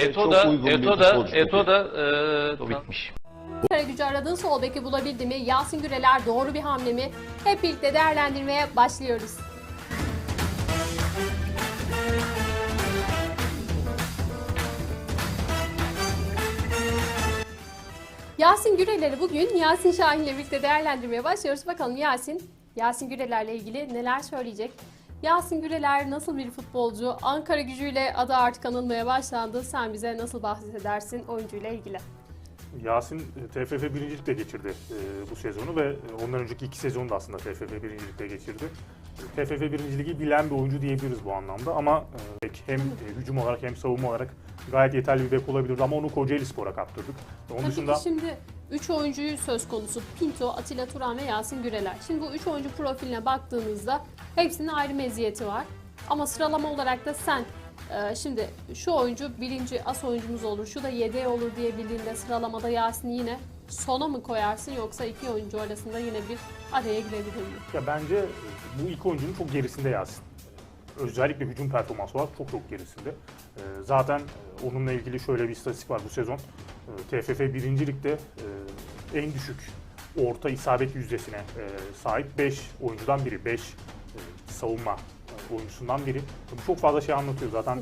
Eto da Eto da. Eto da e, bitmiş. Karagücü aradığı sol beki bulabildi mi? Yasin Güreler doğru bir hamle mi? Hep birlikte değerlendirmeye başlıyoruz. Yasin Güreler'i bugün Yasin Şahin ile birlikte değerlendirmeye başlıyoruz. Bakalım Yasin, Yasin Güreler'le ilgili neler söyleyecek? Yasin Güreler nasıl bir futbolcu? Ankara gücüyle adı artık anılmaya başlandı. Sen bize nasıl bahsedersin oyuncuyla ilgili? Yasin e, TFF birincilikte geçirdi e, bu sezonu ve e, ondan önceki iki sezonu da aslında TFF birincilikte geçirdi. TFF birinciliği bilen bir oyuncu diyebiliriz bu anlamda ama e, hem e, hücum olarak hem savunma olarak gayet yeterli bir bek olabilirdi ama onu Kocaeli Spor'a kaptırdık. Onun Tabii dışında şimdi 3 oyuncuyu söz konusu. Pinto, Atilla Turan ve Yasin Güreler. Şimdi bu 3 oyuncu profiline baktığınızda hepsinin ayrı meziyeti var. Ama sıralama olarak da sen e, şimdi şu oyuncu birinci as oyuncumuz olur, şu da yedeği olur diye bildiğinde sıralamada Yasin'i yine sona mı koyarsın yoksa iki oyuncu arasında yine bir araya girebilir mi? ya bence bu iki oyuncunun çok gerisinde Yasin. Özellikle hücum performansı olarak çok çok gerisinde. E, Zaten e, onunla ilgili şöyle bir istatistik var bu sezon. E, TFF birincilikte e, en düşük orta isabet yüzdesine e, sahip 5 oyuncudan biri. 5 savunma oyuncusundan biri. Çok fazla şey anlatıyor zaten. E,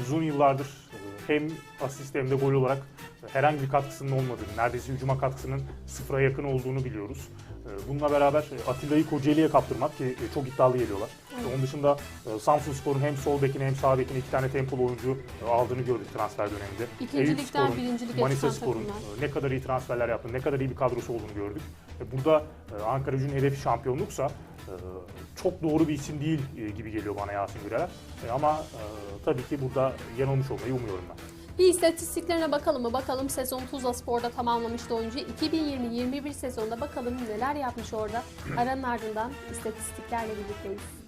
uzun yıllardır e, hem asist hem de gol olarak herhangi bir katkısının olmadığını, neredeyse hücuma katkısının sıfıra yakın olduğunu biliyoruz. E, Bununla beraber e, Atilla'yı Kocaeli'ye kaptırmak ki e, çok iddialı geliyorlar. Evet. Onun dışında e, Samsun Spor'un hem sol bekine hem sağ bekine iki tane tempolu oyuncu aldığını gördük transfer döneminde. İkinci Eyüp ligden Spor'un, birincilik Manisa Spor'un ne kadar iyi transferler yaptığını, ne kadar iyi bir kadrosu olduğunu gördük. Burada Ankara Gücü'nün hedefi şampiyonluksa çok doğru bir isim değil gibi geliyor bana Yasin Güreler. E, Ama tabii ki burada yanılmış olmayı umuyorum ben. Bir istatistiklerine bakalım mı? Bakalım sezon Tuzla Spor'da tamamlamıştı oyuncu. 2020-21 sezonda bakalım neler yapmış orada. Aranın ardından istatistiklerle birlikteyiz.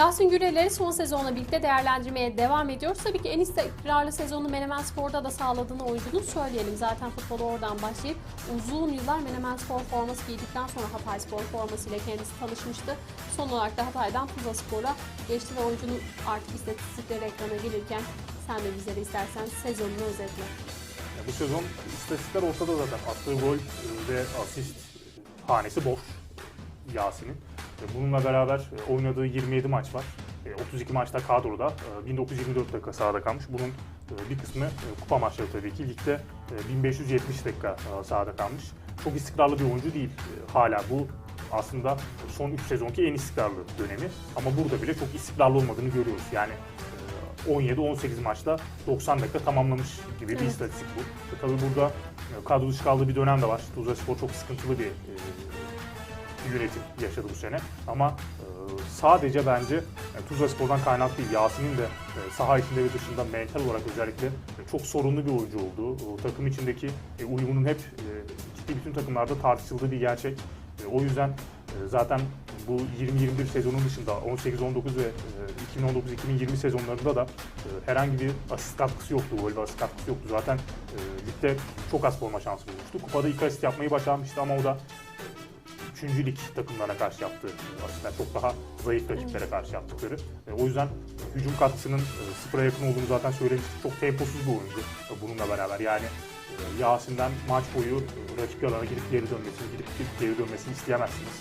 Yasin Güreler'i son sezonla birlikte değerlendirmeye devam ediyoruz. Tabii ki en istikrarlı sezonu Menemen Spor'da da sağladığını oyuncunun söyleyelim. Zaten futbolu oradan başlayıp uzun yıllar Menemen Spor forması giydikten sonra Hatay Spor formasıyla kendisi tanışmıştı. Son olarak da Hatay'dan Tuzla Spor'a geçti ve oyuncunun artık istatistikleri ekrana gelirken sen de bizlere istersen sezonunu özetle. Ya bu sezon istatistikler ortada zaten. Attığı gol e, ve asist hanesi boş Yasin'in. E, Bununla beraber e, oynadığı 27 maç var. E, 32 maçta kadroda. E, 1924 dakika sahada kalmış. Bunun e, bir kısmı e, kupa maçları tabii ki. Ligde e, 1570 dakika e, sahada kalmış. Çok istikrarlı bir oyuncu değil e, hala. Bu aslında son 3 sezonki en istikrarlı dönemi. Ama burada bile çok istikrarlı olmadığını görüyoruz. Yani e, 17-18 maçta 90 dakika tamamlamış gibi bir Evet. istatistik bu. E, tabii burada e, kadro dışı kaldığı bir dönem de var. Tuzla Spor çok sıkıntılı bir yönetim yaşadı bu sene. Ama e, sadece bence e, Tuzla Spor'dan kaynaklı değil. Yasin'in de e, saha içinde ve dışında mental olarak özellikle e, çok sorunlu bir oyuncu olduğu, takım içindeki uyumunun hep e, ciddi bütün takımlarda tartışıldığı bir gerçek. O yüzden zaten bu 20-21 sezonun dışında 18-19 ve e, 2019-2020 sezonlarında da herhangi bir asist katkısı yoktu, gol ve asist katkısı yoktu. Zaten ligde çok az forma şansı bulmuştu. Kupada ilk asist yapmayı başarmıştı ama o da üçüncü lig takımlarına karşı yaptığı aslında çok daha zayıf rakiplere karşı yaptıkları. E, o yüzden hücum katkısının e, sıfıra yakın olduğunu zaten söylemiştik. Çok temposuz bir oyuncu e, bununla beraber. Yani e, Yasin'den maç boyu e, rakip alana gidip geri dönmesini, gidip gidip geri dönmesini isteyemezsiniz.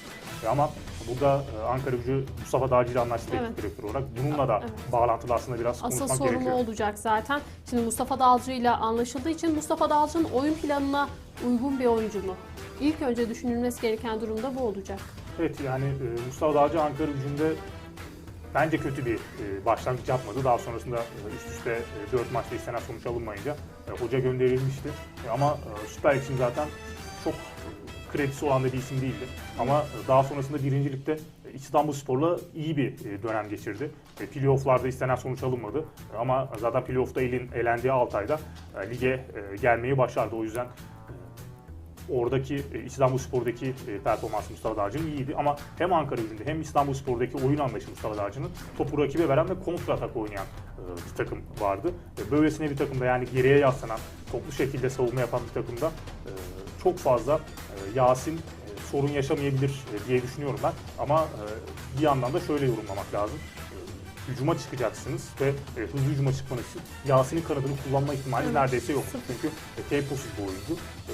Ama burada e, Ankara gücü Mustafa Dağcı ile anlaştı Evet. direktör olarak. Bununla da Evet. bağlantılı aslında biraz Asıl konuşmak sorunu gerekiyor. olacak zaten. Şimdi Mustafa Dalcı ile anlaşıldığı için Mustafa Dalcı'nın oyun planına uygun bir oyuncu mu? İlk önce düşünülmesi gereken durumda bu olacak. Evet yani e, Mustafa Dağcı Ankara gücünde bence kötü bir e, başlangıç yapmadı. Daha sonrasında üst üste 4 maçta istenen sonuç alınmayınca hoca gönderilmişti. Ama Süper Lig için zaten çok kredisi olan da bir isim değildi. Ama daha sonrasında birincilikte İstanbul Spor'la iyi bir e, dönem geçirdi. E, Playoff'larda istenen sonuç alınmadı. Ama zaten playoff'ta elin, elendiği Altay'da e, lige gelmeyi başardı. O yüzden oradaki e, İstanbulspor'daki e, performansı Mustafa Dağcı'nın iyiydi ama hem Ankara gücünde hem İstanbulspor'daki oyun anlayışı Mustafa Dağcı'nın topu rakibe veren ve kontra atak oynayan e, bir takım vardı. Böylesine bir takımda yani geriye yaslanan, toplu şekilde savunma yapan bir takımda çok fazla Yasin sorun yaşamayabilir diye düşünüyorum ben. Ama bir yandan da şöyle yorumlamak lazım. Hücuma çıkacaksınız ve e, hızlı hücuma çıkmanız için Yasin'in kanadını kullanma ihtimali neredeyse yok. Çünkü e, temposuz bir oyuncu. E,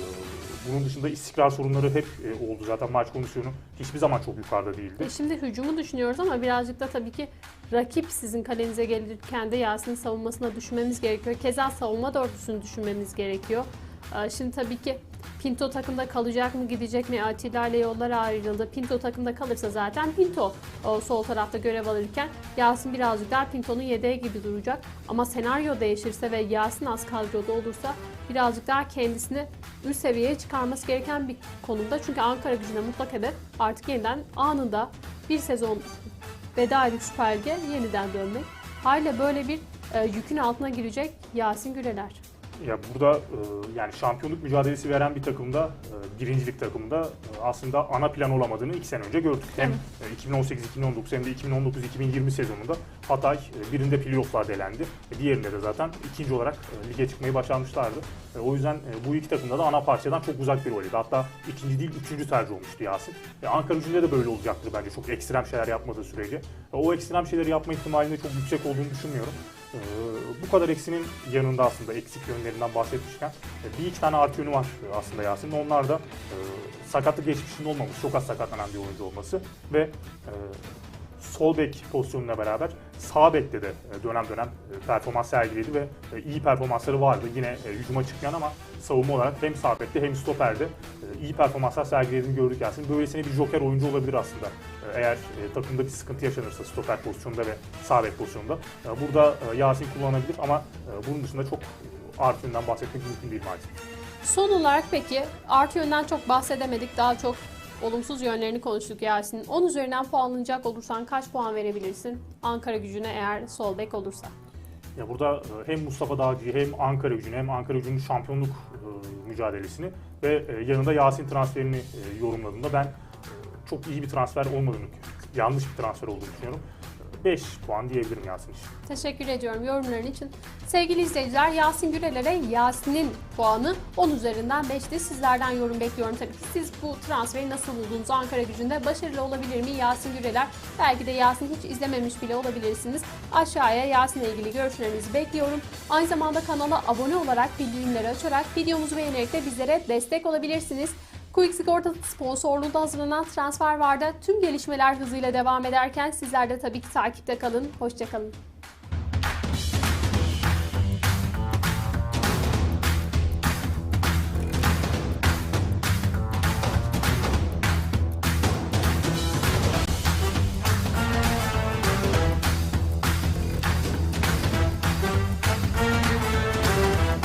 bunun dışında istikrar sorunları hep e, oldu. Zaten maç kondisyonu hiçbir zaman çok yukarıda değildi. E şimdi hücumu düşünüyoruz ama birazcık da tabii ki rakip sizin kalenize gelirken de Yasin'in savunmasına düşünmemiz gerekiyor. Keza savunma dörtlüsünü düşünmemiz gerekiyor. Ee, Şimdi tabii ki Pinto takımda kalacak mı gidecek mi? Atilla ile yollar ayrıldı. Pinto takımda kalırsa zaten Pinto o sol tarafta görev alırken Yasin birazcık daha Pinto'nun yedeği gibi duracak. Ama senaryo değişirse ve Yasin az kadroda olursa birazcık daha kendisini üst seviyeye çıkarması gereken bir konumda. Çünkü Ankara gücüne mutlak hedef artık yeniden anında bir sezon veda edip Süper Lig'e yeniden dönmek. Haliyle böyle bir e, yükün altına girecek Yasin Güreler. Ya burada e, yani şampiyonluk mücadelesi veren bir takımda, e, birincilik takımda e, aslında ana plan olamadığını iki sene önce gördük. Hem e, 2018-2019 hem de 2019-2020 sezonunda Hatay birinde playofflarda elendi. E, Diğerinde de zaten ikinci olarak lige çıkmayı başarmışlardı. O yüzden bu iki takımda da ana parçadan çok uzak bir rolüydü. Hatta ikinci değil üçüncü tercih olmuştu Yasin. Ankara gücünde de böyle olacaktır bence çok ekstrem şeyler yapmadığı sürece. O ekstrem şeyleri yapma ihtimalinin çok yüksek olduğunu düşünmüyorum. Ee, bu kadar eksinin yanında aslında eksik yönlerinden bahsetmişken e, bir iki tane artı yönü var e, aslında Yasin'in. Onlar da e, sakatlık geçmişinin olmaması, çok az sakatlanan bir oyuncu olması ve sol bek pozisyonuna beraber sağ bekte de e, dönem dönem e, performans sergiledi ve e, iyi performansları vardı. Yine hücuma çıkmayan ama savunma olarak hem sağ bekte hem stoperde iyi performanslar sergilediğini gördük Yasin. Böylesine bir joker oyuncu olabilir aslında. Eğer takımda bir sıkıntı yaşanırsa stoper pozisyonunda ve sağ bek pozisyonunda. Burada Yasin kullanabilir ama bunun dışında çok artı yönden bahsetmek mümkün değil maalesef. Son olarak peki artı yönden çok bahsedemedik. Daha çok olumsuz yönlerini konuştuk Yasin'in. 10 üzerinden puanlanacak olursan kaç puan verebilirsin Ankara gücüne eğer sol bek olursa? Ya burada e, hem Mustafa Dağcı'yı hem Ankara gücünü hem Ankara gücünün şampiyonluk e, mücadelesini ve e, yanında Yasin transferini yorumladığımda ben çok iyi bir transfer olmadığını, yanlış bir transfer olduğunu düşünüyorum. 5 puan diyebilirim Yasin için. Teşekkür ediyorum yorumların için. Sevgili izleyiciler Yasin Gürelere Yasin'in puanı 10 üzerinden 5'ti. Sizlerden yorum bekliyorum tabii ki. Siz bu transferi nasıl buldunuz? Ankara gücünde başarılı olabilir mi Yasin Güreler? Belki de Yasin hiç izlememiş bile olabilirsiniz. Aşağıya Yasin'le ilgili görüşlerinizi bekliyorum. Aynı zamanda kanala abone olarak bildirimleri açarak videomuzu beğenerek de bizlere destek olabilirsiniz. Quick Sigorta sponsorluğunda hazırlanan transfer vardı. Tüm gelişmeler hızıyla devam ederken sizler de tabii ki takipte kalın. Hoşçakalın.